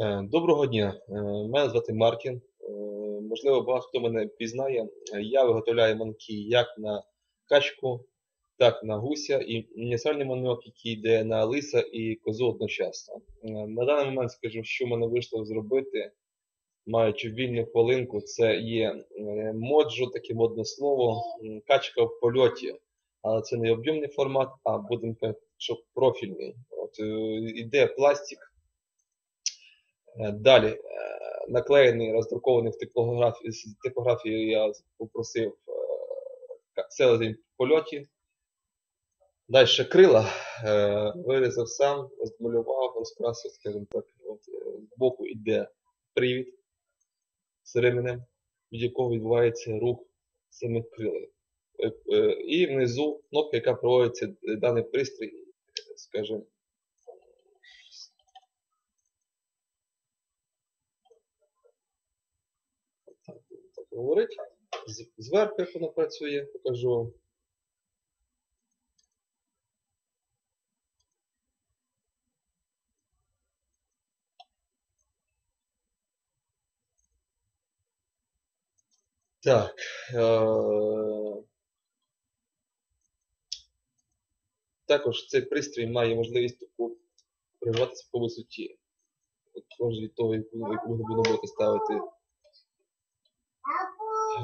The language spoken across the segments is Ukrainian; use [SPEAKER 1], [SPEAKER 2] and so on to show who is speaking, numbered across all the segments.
[SPEAKER 1] Е, Доброго дня, Е, мене звати Мартін. Е, Можливо, багато хто мене пізнає. Я виготовляю манки як на качку, так на гуся і універсальний манок, який йде на лиса і козу одночасно. На даний момент скажу, що мене вийшло зробити, маючи вільну хвилинку, це є моджо, таке модне слово, качка в польоті. Але це не об'ємний формат, а будемо казати, що профільний. От, іде пластик. Е, Далі е, наклеєний, роздрукований в типографії. З типографії я попросив е, селезень в польоті. Далі крила вирізав сам, розмалював, розкрасив, скажімо так. От, збоку йде привід з ременем, від якого відбувається рух самих крил. І внизу кнопка, яка проводиться даний пристрій, скажімо, говорить. Зверху як воно працює, покажу. Так. Е- також цей пристрій має можливість таку переживатися по висоті. От від того, яку, глибину будете ставити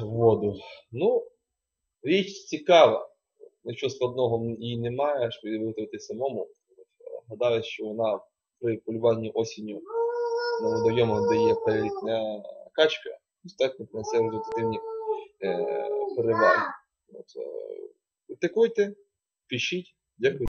[SPEAKER 1] воду. Ну, річ цікава. Нічого складного її немає, щоб її виготовити самому. Гадаю, що вона при полюванні осінню на водойомах, де є перелітня качка, достатньо принесе результативні е, переваги. От, е, Критикуйте, пишіть. Дякую.